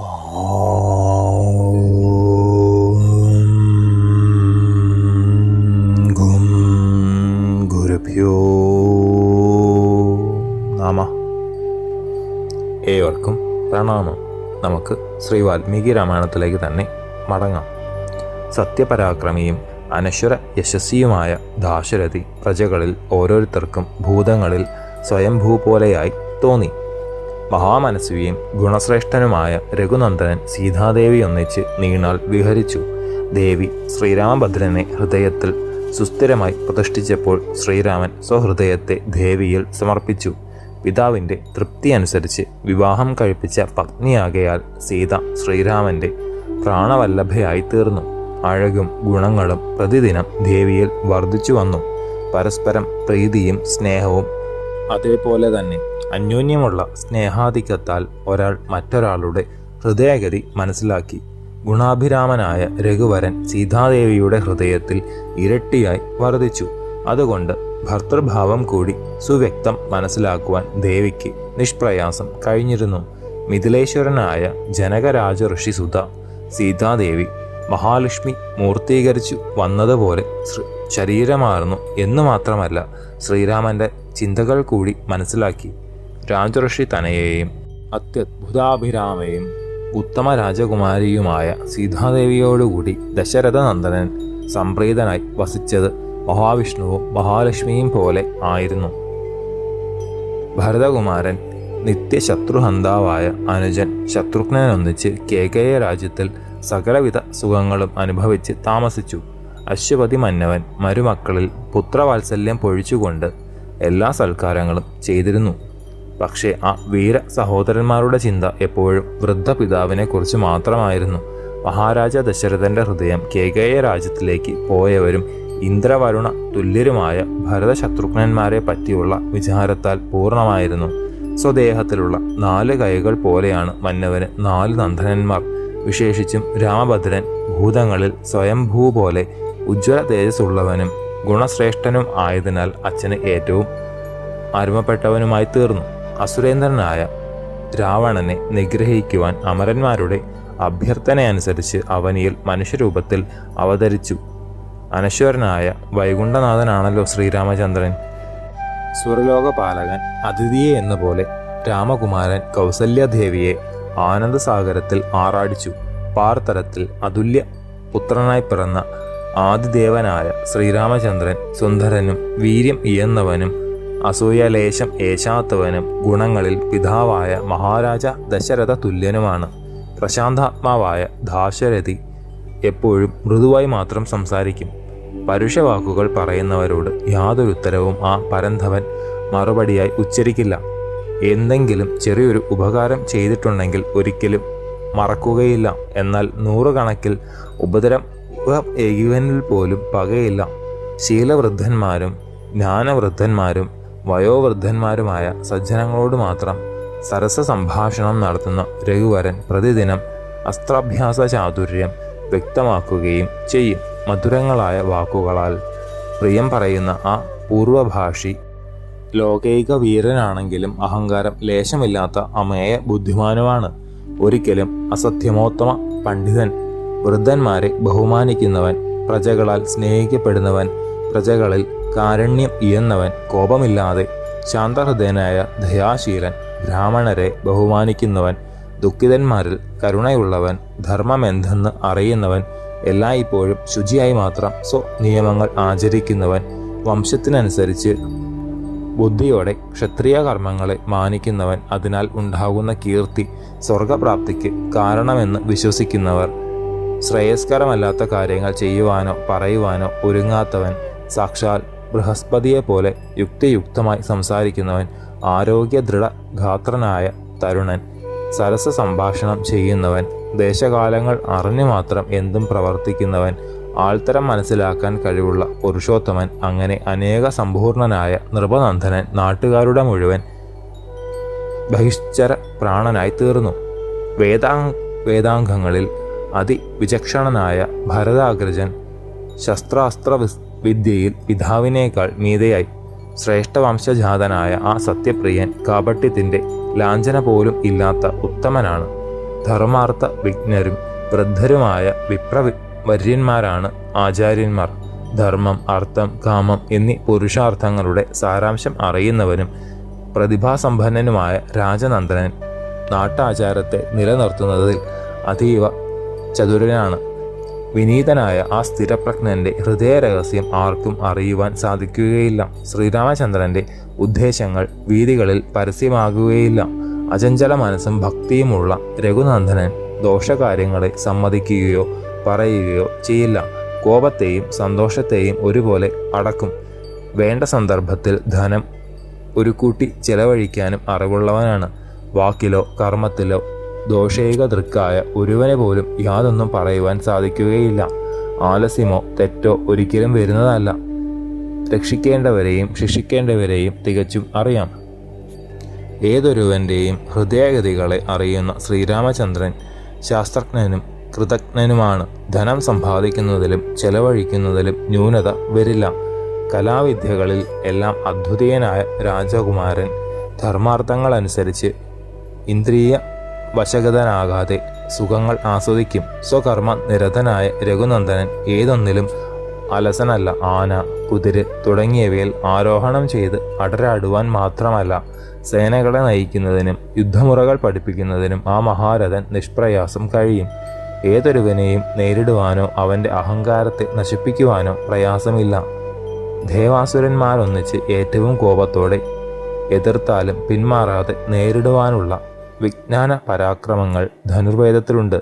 ഗും ഗുരുഭ്യോ നമ. ഏവർക്കും പ്രണാമം. നമുക്ക് ശ്രീ വാൽമീകി രാമായണത്തിലേക്ക് തന്നെ മടങ്ങാം. സത്യപരാക്രമിയും അനശ്വര യശസ്വിയുമായ ദാശരഥി പ്രജകളിൽ ഓരോരുത്തർക്കും ഭൂതങ്ങളിൽ സ്വയംഭൂ പോലെയായി തോന്നി. മഹാമനസ്വിയും ഗുണശ്രേഷ്ഠനുമായ രഘുനന്ദനൻ സീതാദേവി ഒന്നിച്ച് നീണാൽ വിഹരിച്ചു. ദേവി ശ്രീരാമഭദ്രനെ ഹൃദയത്തിൽ സുസ്ഥിരമായി പ്രതിഷ്ഠിച്ചപ്പോൾ ശ്രീരാമൻ സ്വഹൃദയത്തെ ദേവിയിൽ സമർപ്പിച്ചു. പിതാവിന്റെ തൃപ്തി അനുസരിച്ച് വിവാഹം കഴിപ്പിച്ച പത്നിയാകയാൽ സീത ശ്രീരാമന്റെ പ്രാണവല്ലഭയായി തീർന്നു അഴകും ഗുണങ്ങളും പ്രതിദിനം ദേവിയിൽ വർദ്ധിച്ചു വന്നു പരസ്പരം പ്രീതിയും സ്നേഹവും അതേപോലെ തന്നെ അന്യോന്യമുള്ള സ്നേഹാധിക്യത്താൽ ഒരാൾ മറ്റൊരാളുടെ ഹൃദയഗതി മനസ്സിലാക്കി. ഗുണാഭിരാമനായ രഘുവരൻ സീതാദേവിയുടെ ഹൃദയത്തിൽ ഇരട്ടിയായി വർദ്ധിച്ചു അതുകൊണ്ട് ഭർത്തൃഭാവം കൂടി സുവ്യക്തം മനസ്സിലാക്കുവാൻ ദേവിക്ക് നിഷ്പ്രയാസം കഴിഞ്ഞിരുന്നു. മിഥിലേശ്വരനായ ജനകരാജ ഋഷി സുധ സീതാദേവി മഹാലക്ഷ്മി മൂർത്തീകരിച്ചു വന്നതുപോലെ ശരീരമാർന്നു എന്ന് മാത്രമല്ല ശ്രീരാമന്റെ ചിന്തകൾ കൂടി മനസ്സിലാക്കി. രാജഋഷി തനയെയും അത്യത്ഭുതാഭിരാമയും ഉത്തമ രാജകുമാരിയുമായ സീതാദേവിയോടുകൂടി ദശരഥനന്ദനൻ സംപ്രീതനായി വസിച്ചത് മഹാവിഷ്ണുവും മഹാലക്ഷ്മിയും പോലെ ആയിരുന്നു. ഭരതകുമാരൻ നിത്യശത്രുഹന്താവായ അനുജൻ ശത്രുഘ്നനൊന്നിച്ച് കേകയ രാജ്യത്തിൽ സകലവിധ സുഖങ്ങളും അനുഭവിച്ച് താമസിച്ചു. അശ്വപതി മന്നവൻ മരുമക്കളിൽ പുത്രവാത്സല്യം പൊഴിച്ചുകൊണ്ട് എല്ലാ സൽക്കാരങ്ങളും ചെയ്തിരുന്നു. പക്ഷേ ആ വീര സഹോദരന്മാരുടെ ചിന്ത എപ്പോഴും വൃദ്ധ പിതാവിനെ കുറിച്ച് മാത്രമായിരുന്നു. മഹാരാജ ദശരഥന്റെ ഹൃദയം കേകയ രാജ്യത്തിലേക്ക് പോയവരും ഇന്ദ്രവരുണ തുല്യരുമായ ഭരതശത്രുഘ്നന്മാരെ പറ്റിയുള്ള വിചാരത്താൽ പൂർണമായിരുന്നു സ്വദേഹത്തിലുള്ള നാല് കൈകൾ പോലെയാണ് മന്നവന് നാല് നന്ദനന്മാർ. വിശേഷിച്ചും രാമഭദ്രൻ ഭൂതങ്ങളിൽ സ്വയംഭൂ പോലെ ഉജ്ജ്വല തേജസ്സുള്ളവനും ഗുണശ്രേഷ്ഠനും ആയതിനാൽ അച്ഛന് ഏറ്റവും അരുമപ്പെട്ടവനുമായി തീർന്നു. അസുരേന്ദ്രനായ രാവണനെ നിഗ്രഹിക്കുവാൻ അമരന്മാരുടെ അഭ്യർത്ഥനയനുസരിച്ച് അവനിയിൽ മനുഷ്യരൂപത്തിൽ അവതരിച്ചു. അനശ്വരനായ വൈകുണ്ഠനാഥനാണല്ലോ ശ്രീരാമചന്ദ്രൻ. സുരലോകപാലകൻ അതിഥിയെ എന്ന പോലെ രാമകുമാരൻ കൗസല്യദേവിയെ ആനന്ദസാഗരത്തിൽ ആറാടിച്ചു. പാർത്തരത്തിൽ അതുല്യ പുത്രനായി പിറന്ന ആദിദേവനായ ശ്രീരാമചന്ദ്രൻ സുന്ദരനും വീര്യം ഇയന്നവനും അസൂയലേശം ഏശാത്തവനും ഗുണങ്ങളിൽ പിതാവായ മഹാരാജ ദശരഥ തുല്യനുമാണ്. പ്രശാന്താത്മാവായ ദാശരഥി എപ്പോഴും മൃദുവായി മാത്രം സംസാരിക്കും. പരുഷവാക്കുകൾ പറയുന്നവരോട് യാതൊരു ഉത്തരവും ആ പരന്ധവൻ മറുപടിയായി ഉച്ചരിക്കില്ല. എന്തെങ്കിലും ചെറിയൊരു ഉപകാരം ചെയ്തിട്ടുണ്ടെങ്കിൽ ഒരിക്കലും മറക്കുകയില്ല. എന്നാൽ നൂറുകണക്കിൽ ഉപദ്രം ഏകുവനിൽ പോലും പകയില്ല. ശീലവൃദ്ധന്മാരും ജ്ഞാനവൃദ്ധന്മാരും വയോവൃദ്ധന്മാരുമായ സജ്ജനങ്ങളോട് മാത്രം സരസ സംഭാഷണം നടത്തുന്ന രഘുവരൻ പ്രതിദിനം അസ്ത്രാഭ്യാസ ചാതുര്യം വ്യക്തമാക്കുകയും ചെയ്യും. മധുരങ്ങളായ വാക്കുകളാൽ പ്രിയം പറയുന്ന ആ പൂർവഭാഷി ലോകൈക വീരനാണെങ്കിലും അഹങ്കാരം ലേശമില്ലാത്ത അമേയ ബുദ്ധിമാനുമാണ് ഒരിക്കലും അസത്യമോത്തമ പണ്ഡിതൻ വൃദ്ധന്മാരെ ബഹുമാനിക്കുന്നവൻ പ്രജകളാൽ സ്നേഹിക്കപ്പെടുന്നവൻ പ്രജകളിൽ കാരുണ്യം ഇയന്നവൻ കോപമില്ലാതെ ശാന്തഹൃദയനായ ദയാശീലൻ ബ്രാഹ്മണരെ ബഹുമാനിക്കുന്നവൻ ദുഃഖിതന്മാരിൽ കരുണയുള്ളവൻ ധർമ്മമെന്തെന്ന് അറിയുന്നവൻ എല്ലായ്പ്പോഴും ശുചിയായി മാത്രം സ്വ നിയമങ്ങൾ ആചരിക്കുന്നവൻ വംശത്തിനനുസരിച്ച് ബുദ്ധിയോടെ ക്ഷത്രിയ കർമ്മങ്ങളെ മാനിക്കുന്നവൻ അതിനാൽ ഉണ്ടാകുന്ന കീർത്തി സ്വർഗപ്രാപ്തിക്ക് കാരണമെന്ന് വിശ്വസിക്കുന്നവർ. ശ്രേയസ്കരമല്ലാത്ത കാര്യങ്ങൾ ചെയ്യുവാനോ പറയുവാനോ ഒരുങ്ങാത്തവൻ സാക്ഷാൽ ബൃഹസ്പതിയെ പോലെ യുക്തിയുക്തമായി സംസാരിക്കുന്നവൻ ആരോഗ്യ ദൃഢഗാത്രനായ തരുണൻ. സരസ സംഭാഷണം ചെയ്യുന്നവൻ ദേശകാലങ്ങൾ അറിഞ്ഞു മാത്രം എന്തും പ്രവർത്തിക്കുന്നവൻ ആൾത്തരം മനസ്സിലാക്കാൻ കഴിവുള്ള പുരുഷോത്തമൻ അങ്ങനെ അനേക സമ്പൂർണനായ നൃപനന്ദനൻ നാട്ടുകാരുടെ മുഴുവൻ ബഹിഷ്ചര പ്രാണനായി തീർന്നു വേദാ വേദാംഗങ്ങളിൽ അതിവിചക്ഷണനായ ഭരതാഗ്രജൻ ശസ്ത്രാസ്ത്ര വിദ്യയിൽ പിതാവിനേക്കാൾ മീതയായി ശ്രേഷ്ഠവംശജാതനായ ആ സത്യപ്രിയൻ കാപട്യത്തിന്റെ ലാഞ്ചന പോലും ഇല്ലാത്ത ഉത്തമനാണ്. ധർമാർത്ഥ വിജ്ഞരും വൃദ്ധരുമായ വിപ്രവര്യന്മാരാണ് ആചാര്യന്മാർ. ധർമ്മം അർത്ഥം കാമം എന്നീ പുരുഷാർത്ഥങ്ങളുടെ സാരാംശം അറിയുന്നവനും പ്രതിഭാസമ്പന്നനുമായ രാജനന്ദനൻ നാട്ടാചാരത്തെ നിലനിർത്തുന്നതിൽ അതീവ ചതുരനാണ്. വിനീതനായ ആ സ്ഥിരപ്രജ്ഞന്റെ ഹൃദയരഹസ്യം ആർക്കും അറിയുവാൻ സാധിക്കുകയില്ല. ശ്രീരാമചന്ദ്രന്റെ ഉദ്ദേശങ്ങൾ വീതികളിൽ പരസ്യമാകുകയില്ല. അചഞ്ചല മനസ്സും ഭക്തിയുമുള്ള രഘുനന്ദനൻ ദോഷകാര്യങ്ങളെ സമ്മതിക്കുകയോ പറയുകയോ ചെയ്യില്ല. കോപത്തെയും സന്തോഷത്തെയും ഒരുപോലെ അടക്കും. വേണ്ട സന്ദർഭത്തിൽ ധനം ഒരു കൂട്ടി ചെലവഴിക്കാനും അറിവുള്ളവനാണ്. വാക്കിലോ കർമ്മത്തിലോ ദോഷൈക ദൃക്കായ ഒരുവനെ പോലും യാതൊന്നും പറയുവാൻ സാധിക്കുകയില്ല. ആലസ്യമോ തെറ്റോ ഒരിക്കലും വരുന്നതല്ല. രക്ഷിക്കേണ്ടവരെയും ശിക്ഷിക്കേണ്ടവരെയും തികച്ചും അറിയാം. ഏതൊരുവന്റെയും ഹൃദയഗതികളെ അറിയുന്ന ശ്രീരാമചന്ദ്രൻ ശാസ്ത്രജ്ഞനും കൃതജ്ഞനുമാണ്. ധനം സമ്പാദിക്കുന്നതിലും ചെലവഴിക്കുന്നതിലും ന്യൂനത വരില്ല. കലാവിദ്യകളിൽ എല്ലാം അദ്വിതീയനായ രാജകുമാരൻ ധർമാർത്ഥങ്ങളനുസരിച്ച് ഇന്ദ്രിയ വശഗതനാകാതെ സുഖങ്ങൾ ആസ്വദിക്കും. സ്വകർമ്മ നിരതനായ രഘുനന്ദനൻ ഏതൊന്നിലും അലസനല്ല. ആന കുതിര് തുടങ്ങിയവയിൽ ആരോഹണം ചെയ്ത് അടരാടുവാൻ മാത്രമല്ല സേനകളെ നയിക്കുന്നതിനും യുദ്ധമുറകൾ പഠിപ്പിക്കുന്നതിനും ആ മഹാരഥൻ നിഷ്പ്രയാസം കഴിയും. ഏതൊരുവനെയും നേരിടുവാനോ അവന്റെ അഹങ്കാരത്തെ നശിപ്പിക്കുവാനോ പ്രയാസമില്ല. ദേവാസുരന്മാരൊന്നിച്ച് ഏറ്റവും കോപത്തോടെ എതിർത്താലും പിന്മാറാതെ നേരിടുവാനുള്ള വിജ്ഞാന പരാക്രമങ്ങൾ ധനുർവേദത്തിലുണ്ട്.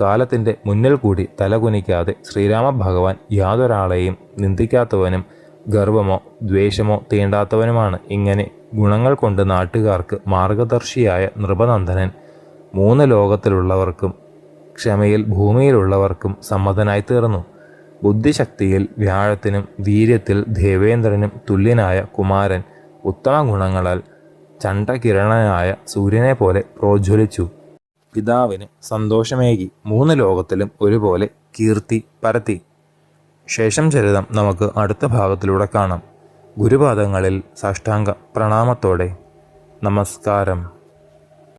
കാലത്തിന്റെ മുന്നിൽ കൂടി തലകുനിക്കാതെ ശ്രീരാമ ഭഗവാൻ യാതൊരാളെയും നിന്ദിക്കാത്തവനും ഗർവമോ ദ്വേഷമോ തീണ്ടാത്തവനുമാണ്. ഇങ്ങനെ ഗുണങ്ങൾ കൊണ്ട് നാട്ടുകാർക്ക് മാർഗദർശിയായ നൃപനന്ദനൻ മൂന്ന് ലോകത്തിലുള്ളവർക്കും ക്ഷമയിൽ ഭൂമിയിലുള്ളവർക്കും സമ്മതനായി തീർന്നു ബുദ്ധിശക്തിയിൽ വ്യാഴത്തിനും വീര്യത്തിൽ ദേവേന്ദ്രനും തുല്യനായ കുമാരൻ ഉത്തമ ഗുണങ്ങളാൽ ചണ്ടകിരണനായ സൂര്യനെ പോലെ പ്രോജ്വലിച്ചു. പിതാവിന് സന്തോഷമേകി മൂന്ന് ലോകത്തിലും ഒരുപോലെ കീർത്തി പരത്തി. ശേഷം ചരിതം നമുക്ക് അടുത്ത ഭാഗത്തിലൂടെ കാണാം. ഗുരുപാദങ്ങളിൽ സാഷ്ടാംഗ പ്രണാമത്തോടെ. നമസ്കാരം.